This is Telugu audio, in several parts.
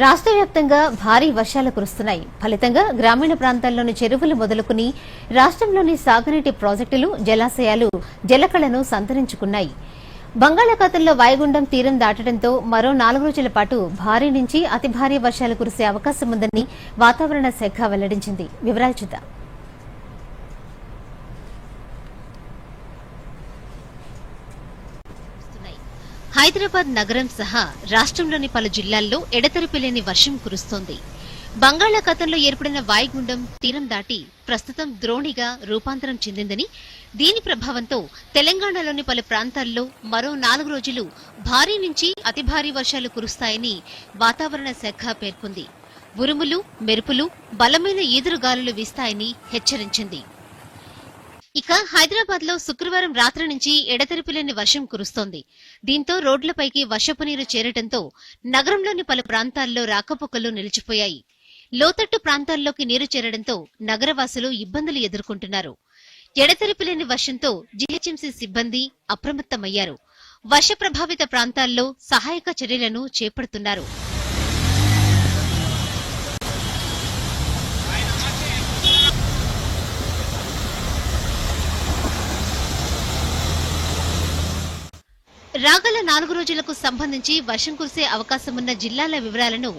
రాష్ట్ర వ్యాప్తంగా భారీ వర్షాలు కురుస్తున్నాయి. ఫలితంగా గ్రామీణ ప్రాంతాల్లోని చెరువులు మొదలుకుని రాష్ట్రంలోని సాగునీటి ప్రాజెక్టులు జలాశయాలు జలకళను సంతరించుకున్నాయి. బంగాళాఖాతంలో వాయుగుండం తీరం దాటడంతో మరో నాలుగు రోజుల పాటు భారీ నుంచి అతి భారీ వర్షాలు కురిసే అవకాశం ఉందని వాతావరణ శాఖ వెల్లడించింది. వివరాలు చూద్దాం. హైదరాబాద్ నగరం సహా రాష్ట్రంలోని పలు జిల్లాల్లో ఎడతెరిపి లేని వర్షం కురుస్తోంది. బంగాళాఖాతంలో ఏర్పడిన వాయుగుండం తీరం దాటి ప్రస్తుతం ద్రోణిగా రూపాంతరం చెందిందని దీని ప్రభావంతో తెలంగాణలోని పలు ప్రాంతాల్లో మరో నాలుగు రోజులు భారీ నుంచి అతి భారీ వర్షాలు కురుస్తాయని వాతావరణ శాఖ పేర్కొంది. ఉరుములు మెరుపులు బలమైన ఈదురుగాలులు వీస్తాయని హెచ్చరించింది. ఇక హైదరాబాద్లో శుక్రవారం రాత్రి నుంచి ఎడతెరిపిలేని వర్షం కురుస్తోంది. దీంతో రోడ్లపైకి వర్షపు నీరు చేరటంతో నగరంలోని పలు ప్రాంతాల్లో రాకపోకలు నిలిచిపోయాయి. లోతట్టు ప్రాంతాల్లోకి నీరు చేరడంతో నగరవాసులు ఇబ్బందులు ఎదుర్కొంటున్నారు. ఎడతెరిపిలేని వర్షంతో జీహెచ్ఎంసీ సిబ్బంది అప్రమత్తమయ్యారు. వర్ష ప్రభావిత ప్రాంతాల్లో సహాయక చర్యలను చేపడుతున్నారు. రాగల నాలుగు రోజులకు సంబంధించి వర్షం కురిసే అవకాశమున్న జిల్లాల వివరాలను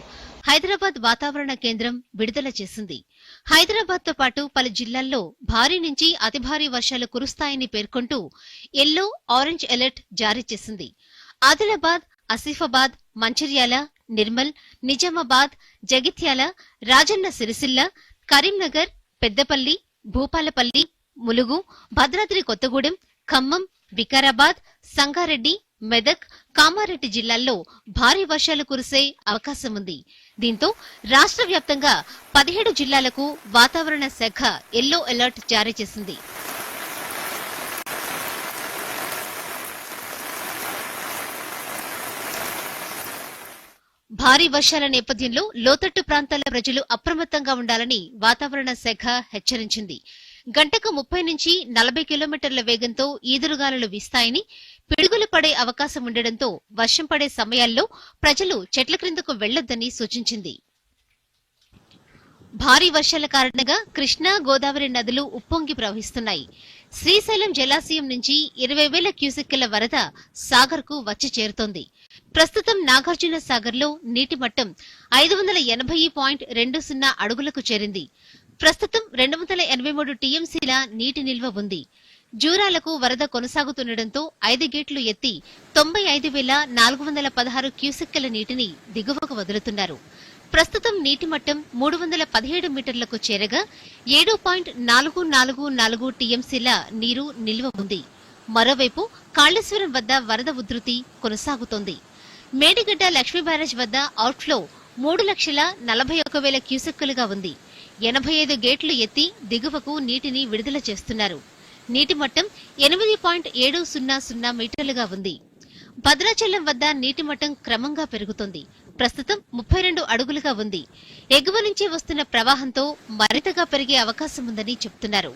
హైదరాబాద్ వాతావరణ కేంద్రం విడుదల చేసింది. హైదరాబాద్తో పాటు పలు జిల్లాల్లో భారీ నుంచి అతి భారీ వర్షాలు కురుస్తాయని పేర్కొంటూ ఎల్లో ఆరెంజ్ అలర్ట్ జారీ చేసింది. ఆదిలాబాద్ ఆసిఫాబాద్ మంచిర్యాల నిర్మల్ నిజామాబాద్ జగిత్యాల రాజన్న సిరిసిల్ల కరీంనగర్ పెద్దపల్లి భూపాలపల్లి ములుగు భద్రాద్రి కొత్తగూడెం ఖమ్మం వికారాబాద్ సంగారెడ్డి మెదక్ కామారెడ్డి జిల్లాల్లో భారీ వర్షాలు కురిసే అవకాశం ఉంది దీంతో రాష్ట్ర వ్యాప్తంగా పదిహేడు జిల్లాలకు వాతావరణ శాఖ ఎల్లో అలర్ట్ జారీ చేసింది. భారీ వర్షాల నేపథ్యంలో లోతట్టు ప్రాంతాల ప్రజలు అప్రమత్తంగా ఉండాలని వాతావరణ శాఖ హెచ్చరించింది. గంటకు ముప్పై నుంచి నలభై కిలోమీటర్ల వేగంతో ఈదురుగాలులు వీస్తాయని పిడుగులు పడే అవకాశం ఉండడంతో వర్షం పడే సమయాల్లో ప్రజలు చెట్ల క్రిందకు వెళ్ళొద్దని సూచించింది. భారీ వర్షాల కారణంగా కృష్ణా గోదావరి నదులు ఉప్పొంగి ప్రవహిస్తున్నాయి. శ్రీశైలం జలాశయం నుంచి ఇరవై వేల క్యూసెక్కుల వరద సాగర్కు వచ్చి చేరుతోంది. ప్రస్తుతం నాగార్జున సాగర్లో నీటి మట్టం ఐదు వందల ఎనభై పాయింట్ రెండు సున్నా అడుగులకు చేరింది. ప్రస్తుతం రెండు వందల ఎనభై మూడు టీఎంసీల నీటి నిల్వ ఉంది. జూరాలకు వరద కొనసాగుతుండటంతో ఐదు గేట్లు ఎత్తి తొంభై ఐదు వేల నాలుగు వందల పదహారు క్యూసెక్కుల నీటిని దిగువకు వదులుతున్నారు. ప్రస్తుతం నీటి మట్టం మూడు వందల పదిహేడు మీటర్లకు చేరగా ఏడు పాయింట్ నాలుగు నాలుగు నాలుగు టీఎంసీల నీరు నిల్వ ఉంది. మరోవైపు కాళేశ్వరం వద్ద వరద ఉధృతి కొనసాగుతోంది. మేడిగడ్డ లక్ష్మీ బ్యారేజ్ వద్ద అవుట్ఫ్లో మూడు లక్షల నలభై ఒక వేల క్యూసెక్కులుగా ఉంది. ఎనభై ఐదు గేట్లు ఎత్తి దిగువకు నీటిని విడుదల చేస్తున్నారు. నీటి మట్టం ఎనిమిది పాయింట్ ఏడు సున్నా సున్నా మీటర్లుగా ఉంది. భద్రాచలం వద్ద నీటి మట్టం క్రమంగా పెరుగుతోంది. ప్రస్తుతం ముప్పై రెండు అడుగులుగా ఉంది. ఎగువ నుంచి వస్తున్న ప్రవాహంతో మరింతగా పెరిగే అవకాశం ఉందని చెప్తున్నారు.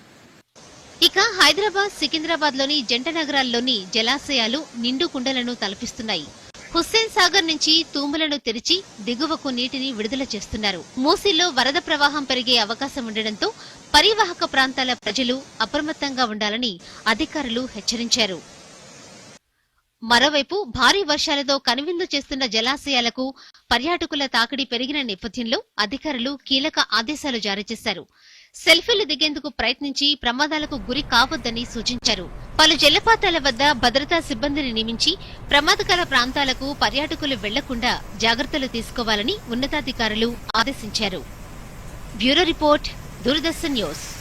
ఇక హైదరాబాద్ సికింద్రాబాద్లోని జంట నగరాల్లోని జలాశయాలు నిండు కుండలను తలపిస్తున్నాయి. హుస్సేన్ సాగర్ నుంచి తూములను తెరిచి దిగువకు నీటిని విడుదల చేస్తున్నారు. మూసీలో వరద ప్రవాహం పెరిగే అవకాశం ఉండడంతో పరివాహక ప్రాంతాల ప్రజలు అప్రమత్తంగా ఉండాలని అధికారులు హెచ్చరించారు. మరోవైపు భారీ వర్షాలతో కనువిందు చేస్తున్న జలాశయాలకు పర్యాటకుల తాకిడి పెరిగిన నేపథ్యంలో అధికారులు కీలక ఆదేశాలు జారీ చేశారు. సెల్ఫీలు దిగేందుకు ప్రయత్నించి ప్రమాదాలకు గురి కావద్దని సూచించారు. పలు జలపాతాల వద్ద భద్రతా సిబ్బందిని నియమించి ప్రమాదకర ప్రాంతాలకు పర్యాటకులు వెళ్ళకుండా జాగ్రత్తలు తీసుకోవాలని ఉన్నతాధికారులు ఆదేశించారు. Bureau report Doordarshan news.